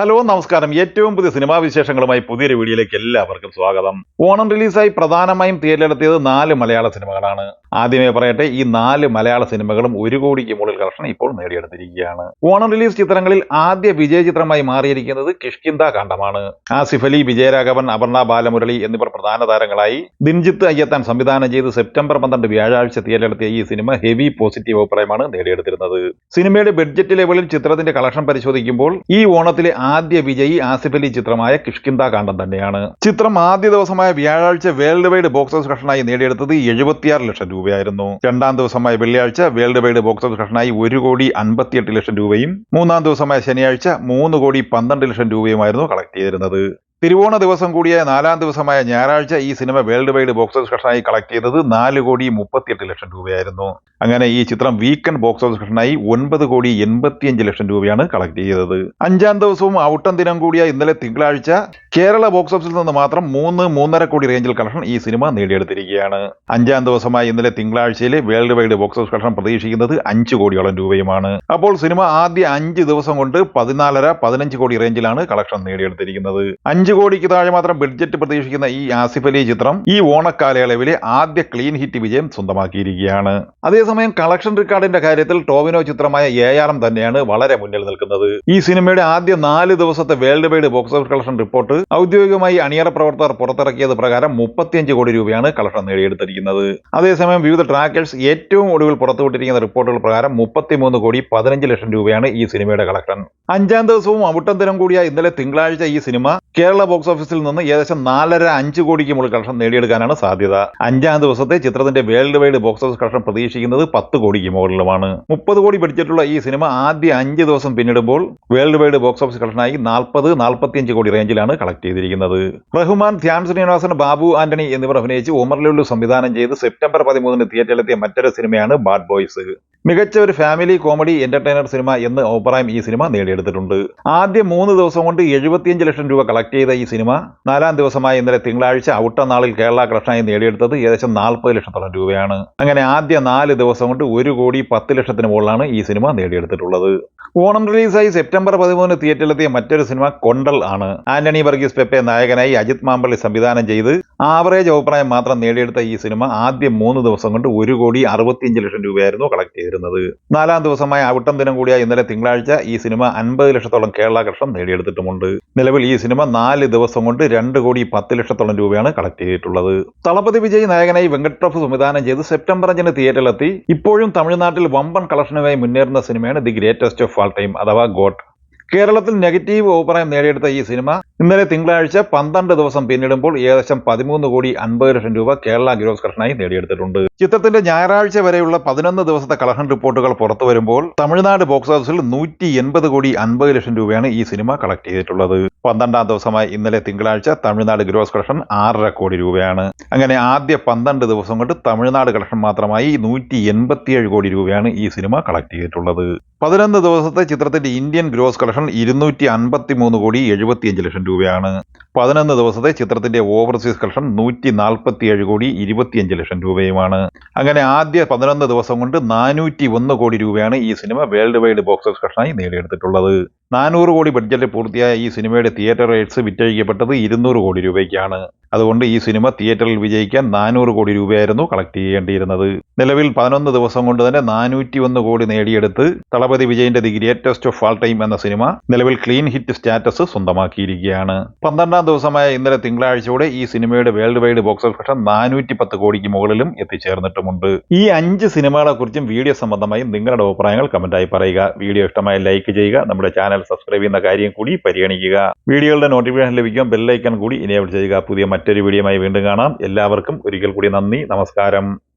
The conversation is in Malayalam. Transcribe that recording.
ഹലോ നമസ്കാരം. ഏറ്റവും പുതിയ സിനിമാ വിശേഷങ്ങളുമായി പുതിയൊരു വീഡിയോയിലേക്ക് എല്ലാവർക്കും സ്വാഗതം. ഓണം റിലീസായി പ്രധാനമായും തിയേറ്ററിലെത്തിയത് നാല് മലയാള സിനിമകളാണ്. ആദ്യമേ പറയട്ടെ ഈ നാല് മലയാള സിനിമകളും ഒരു കോടിക്ക് മുകളിൽ കളക്ഷൻ ഇപ്പോൾ നേടിയെടുത്തിരിക്കുകയാണ്. ഓണം റിലീസ് ചിത്രങ്ങളിൽ ആദ്യ വിജയ ചിത്രമായി മാറിയിരിക്കുന്നത് കിഷ്കിന്ത കാണ്ഡമാണ്. ആസിഫ് അലി വിജയരാഘവൻ അപർണ ബാലമുരളി എന്നിവർ പ്രധാന താരങ്ങളായി ദിൻജിത്ത് അയ്യത്താൻ സംവിധാനം ചെയ്ത് സെപ്റ്റംബർ പന്ത്രണ്ട് വ്യാഴാഴ്ച തിയേറ്ററിലെത്തിയ ഈ സിനിമ ഹെവി പോസിറ്റീവ് അഭിപ്രായമാണ് നേടിയെടുത്തിരുന്നത്. സിനിമയുടെ ബഡ്ജറ്റ് ലെവലിൽ ചിത്രത്തിന്റെ കളക്ഷൻ പരിശോധിക്കുമ്പോൾ ഈ ഓണത്തിലെ ആദ്യ വിജയി ആസിഫ് അലി ചിത്രമായ കിഷ്കിന്ത കാണ്ഡം തന്നെയാണ്. ചിത്രം ആദ്യ ദിവസമായ വ്യാഴാഴ്ച വേൾഡ് വൈഡ് ബോക്സ് ഓഫീസ് കളക്ഷനായി നേടിയെടുത്തത് എഴുപത്തിയാറ് ലക്ഷം രൂപയായിരുന്നു. രണ്ടാം ദിവസമായ വെള്ളിയാഴ്ച വേൾഡ് വൈഡ് ബോക്സ് ഓഫീസ് കളക്ഷനായി ഒരു കോടി അൻപത്തിയെട്ട് ലക്ഷം രൂപയും മൂന്നാം ദിവസമായ ശനിയാഴ്ച മൂന്ന് കോടി പന്ത്രണ്ട് ലക്ഷം രൂപയുമായിരുന്നു കളക്ട് ചെയ്തിരുന്നത്. തിരുവോണ ദിവസം കൂടിയ നാലാം ദിവസമായ ഞായറാഴ്ച ഈ cinema world wide box office കളക്ഷനായി collect ചെയ്തത് നാല് കോടി മുപ്പത്തിയെട്ട് ലക്ഷം രൂപയായിരുന്നു. അങ്ങനെ ഈ ചിത്രം വീക്കെൻഡ് ബോക്സ് ഓഫീസ് കളക്ഷനായി ഒൻപത് കോടി എൺപത്തിയഞ്ച് ലക്ഷം രൂപയാണ് കളക്ട് ചെയ്തത്. അഞ്ചാം ദിവസവും ഔട്ടം ദിനം കൂടിയ ഇന്നലെ തിങ്കളാഴ്ച കേരള ബോക്സ് ഓഫീസിൽ നിന്ന് മാത്രം മൂന്ന് മൂന്നര കോടി റേഞ്ചിൽ കളക്ഷൻ ഈ സിനിമ നേടിയെടുത്തിരിക്കുകയാണ്. അഞ്ചാം ദിവസമായ ഇന്നലെ തിങ്കളാഴ്ചയിൽ world wide box office collection പ്രതീക്ഷിക്കുന്നത് അഞ്ച് കോടിയോളം രൂപയുമാണ്. അപ്പോൾ സിനിമ ആദ്യ അഞ്ച് ദിവസം കൊണ്ട് പതിനാലര പതിനഞ്ച് കോടി റേഞ്ചിലാണ് കളക്ഷൻ നേടിയെടുത്തിരിക്കുന്നത്. അഞ്ച് കോടിക്ക് താഴെ മാത്രം ബഡ്ജറ്റ് പ്രതീക്ഷിക്കുന്ന ഈ ആസിഫ് അലി ചിത്രം ഈ ഓണക്കാലയളവിലെ ആദ്യ ക്ലീൻ ഹിറ്റ് വിജയം സ്വന്തമാക്കിയിരിക്കുകയാണ്. അതേസമയം കളക്ഷൻ റെക്കോർഡിന്റെ കാര്യത്തിൽ ടോവിനോ ചിത്രമായ എ ആർ എം തന്നെയാണ് വളരെ മുന്നിൽ നിൽക്കുന്നത്. ഈ സിനിമയുടെ ആദ്യ നാല് ദിവസത്തെ world wide box office collection report ഔദ്യോഗികമായി അണിയറ പ്രവർത്തകർ പുറത്തിറക്കിയത് പ്രകാരം മുപ്പത്തിയഞ്ച് കോടി രൂപയാണ് കളക്ഷൻ നേടിയെടുത്തിരിക്കുന്നത്. അതേസമയം വിവിധ ട്രാക്കേഴ്സ് ഏറ്റവും ഒടുവിൽ പുറത്തുവിട്ടിരിക്കുന്ന റിപ്പോർട്ടുകൾ പ്രകാരം മുപ്പത്തിമൂന്ന് കോടി പതിനഞ്ച് ലക്ഷം രൂപയാണ് ഈ സിനിമയുടെ കളക്ഷൻ അഞ്ചാം ദിവസവും അവിട്ടം ദിനം കൂടിയ ഇന്നലെ തിങ്കളാഴ്ച ഈ സിനിമ കേരള ബോക്സ് ഓഫീസിൽ നിന്ന് ഏകദേശം നാലര അഞ്ച് കോടിക്ക് മുകളിൽ കളക്ഷൻ നേടിയെടുക്കാനാണ് സാധ്യത. അഞ്ചാം ദിവസത്തെ ചിത്രത്തിന്റെ world wide box office collection പ്രതീക്ഷിക്കുന്നത് പത്ത് കോടിക്ക് മുകളിലുമാണ്. മുപ്പത് കോടി ബഡ്ജറ്റുള്ള ഈ സിനിമ ആദ്യ അഞ്ച് ദിവസം പിന്നിടുമ്പോൾ വേൾഡ് വൈഡ് ബോക്സ് ഓഫീസ് കളക്ഷനായി നാൽപ്പത് നാൽപ്പത്തിയഞ്ച് കോടി റേഞ്ചിലാണ് കളക്ട് ചെയ്തിരിക്കുന്നത്. റഹ്മാൻ ധ്യാൻ ശ്രീനിവാസൻ ബാബു ആന്റണി എന്നിവർ അഭിനയിച്ച് ഉമർലുള്ളു സംവിധാനം ചെയ്ത് സെപ്റ്റംബർ പതിമൂന്നിന് തിയേറ്ററിലെത്തിയ മറ്റൊരു സിനിമയാണ് ബാഡ് ബോയ്സ് മികച്ച ഒരു ഫാമിലി കോമഡി എന്റർടൈനർ സിനിമ എന്ന് ഓപ്പറായും ഈ സിനിമ നേടിയെടുത്തിട്ടുണ്ട്. ആദ്യ മൂന്ന് ദിവസം കൊണ്ട് എഴുപത്തിയഞ്ച് ലക്ഷം രൂപ കളക്ട് ചെയ്ത ഈ സിനിമ നാലാം ദിവസമായ ഇന്നലെ തിങ്കളാഴ്ച ഔട്ട നാളിൽ കേരള കളക്ഷനായി നേടിയെടുത്തത് ഏകദേശം നാൽപ്പത് ലക്ഷത്തോളം രൂപയാണ്. അങ്ങനെ ആദ്യ നാല് ദിവസം കൊണ്ട് ഒരു കോടി പത്ത് ലക്ഷത്തിന് മുകളിലാണ് ഈ സിനിമ നേടിയെടുത്തിട്ടുള്ളത്. ഓണം റിലീസായി സെപ്റ്റംബർ പതിമൂന്ന് തിയേറ്ററിലെത്തിയ മറ്റൊരു സിനിമ കൊണ്ടൽ ആണ്. ആന്റണി വർഗീസ് പെപ്പെ നായകനായി അജിത് മാമ്പള്ളി സംവിധാനം ചെയ്ത് ആവറേജ് അഭിപ്രായം മാത്രം നേടിയെടുത്ത ഈ സിനിമ ആദ്യ മൂന്ന് ദിവസം കൊണ്ട് ഒരു കോടി അറുപത്തിയഞ്ച് ലക്ഷം രൂപയായിരുന്നു കളക്ട് ചെയ്തിരുന്നത്. നാലാം ദിവസമായ അവിട്ടം ദിനം കൂടിയ ഇന്നലെ തിങ്കളാഴ്ച ഈ സിനിമ അൻപത് ലക്ഷത്തോളം കേരള കർഷം നേടിയെടുത്തിട്ടുമുണ്ട്. നിലവിൽ ഈ സിനിമ നാല് ദിവസം കൊണ്ട് രണ്ട് കോടി പത്ത് ലക്ഷത്തോളം രൂപയാണ് കളക്ട് ചെയ്തിട്ടുള്ളത്. തളപതി വിജയ് നായകനായി വെങ്കട്രഫ് സംവിധാനം ചെയ്ത് സെപ്റ്റംബർ അഞ്ചിന് തിയേറ്ററിലെത്തി ഇപ്പോഴും തമിഴ്നാട്ടിൽ വമ്പൻ കളക്ഷനുമായി മുന്നേറുന്ന സിനിമയാണ് the greatest of all time അഥവാ ഗോട്ട്. കേരളത്തിൽ നെഗറ്റീവ് അഭിപ്രായം നേടിയെടുത്ത ഈ സിനിമ ഇന്നലെ തിങ്കളാഴ്ച പന്ത്രണ്ട് ദിവസം പിന്നിടുമ്പോൾ ഏകദേശം പതിമൂന്ന് കോടി അൻപത് ലക്ഷം രൂപ കേരള ഗ്രോസ് കളക്ഷനായി നേടിയെടുത്തിട്ടുണ്ട്. ചിത്രത്തിന്റെ ഞായറാഴ്ച വരെയുള്ള പതിനൊന്ന് ദിവസത്തെ കളക്ഷൻ റിപ്പോർട്ടുകൾ പുറത്തു വരുമ്പോൾ തമിഴ്നാട് ബോക്സ് ഓഫീസിൽ നൂറ്റി എൺപത് കോടി അൻപത് ലക്ഷം രൂപയാണ് ഈ സിനിമ കളക്ട് ചെയ്തിട്ടുള്ളത്. പന്ത്രണ്ടാം ദിവസമായി ഇന്നലെ തിങ്കളാഴ്ച തമിഴ്നാട് ഗ്രോസ് കളക്ഷൻ ആറര കോടി രൂപയാണ്. അങ്ങനെ ആദ്യ പന്ത്രണ്ട് ദിവസം കൊണ്ട് തമിഴ്നാട് കളക്ഷൻ മാത്രമായി നൂറ്റി എൺപത്തിയേഴ് കോടി രൂപയാണ് ഈ സിനിമ കളക്ട് ചെയ്തിട്ടുള്ളത്. പതിനൊന്ന് ദിവസത്തെ ചിത്രത്തിന്റെ ഇന്ത്യൻ ഗ്രോസ് കളക്ഷൻ ഇരുന്നൂറ്റി അൻപത്തി മൂന്ന് കോടി എഴുപത്തിയഞ്ച് ലക്ഷം രൂപയാണ്. പതിനൊന്ന് ദിവസത്തെ ചിത്രത്തിന്റെ ഓവർസീസ് കളക്ഷൻ നൂറ്റി നാൽപ്പത്തിയേഴ് കോടി ഇരുപത്തിയഞ്ച് ലക്ഷം രൂപയുമാണ്. അങ്ങനെ ആദ്യ പതിനൊന്ന് ദിവസം കൊണ്ട് നാനൂറ്റി ഒന്ന് കോടി രൂപയാണ് ഈ cinema world wide box office കളക്ഷനായി നേടിയെടുത്തിട്ടുള്ളത്. നാനൂറ് കോടി ബഡ്ജറ്റ് പൂർത്തിയായ ഈ സിനിമയുടെ തിയേറ്റർ റേറ്റ്സ് വിറ്റഴിക്കപ്പെട്ടത് ഇരുന്നൂറ് കോടി രൂപയ്ക്കാണ്. അതുകൊണ്ട് ഈ സിനിമ തിയേറ്ററിൽ വിജയിക്കാൻ നാനൂറ് കോടി രൂപയായിരുന്നു കളക്ട് ചെയ്യേണ്ടിയിരുന്നത്. നിലവിൽ പതിനൊന്ന് ദിവസം കൊണ്ട് തന്നെ നാനൂറ്റി ഒന്ന് കോടി നേടിയെടുത്ത് തളപതി വിജയന്റെ the greatest of all time എന്ന സിനിമ നിലവിൽ ക്ലീൻ ഹിറ്റ് സ്റ്റാറ്റസ് സ്വന്തമാക്കിയിരിക്കുകയാണ്. പന്ത്രണ്ടാം ദിവസമായ ഇന്നലെ തിങ്കളാഴ്ചയോടെ ഈ സിനിമയുടെ വേൾഡ് വൈഡ് ബോക്സ് ഓഫീസ് നാനൂറ്റി പത്ത് കോടിക്ക് മുകളിലും എത്തിച്ചേർന്നിട്ടുമുണ്ട്. ഈ അഞ്ച് സിനിമകളെ കുറിച്ചും വീഡിയോ സംബന്ധമായും നിങ്ങളുടെ അഭിപ്രായങ്ങൾ കമന്റായി പറയുക. വീഡിയോ ഇഷ്ടമായ ലൈക്ക് ചെയ്യുക. നമ്മുടെ സബ്സ്ക്രൈബ് ചെയ്യുന്ന കാര്യം കൂടി പരിഗണിക്കുക. വീഡിയോകളുടെ നോട്ടിഫിക്കേഷൻ ലഭിക്കാൻ ബെല്ലൈക്കൺ കൂടി ഇനേബിൾ ചെയ്യുക. പുതിയ മറ്റൊരു വീഡിയോയുമായി വീണ്ടും കാണാം. എല്ലാവർക്കും ഒരിക്കൽ കൂടി നന്ദി. നമസ്കാരം.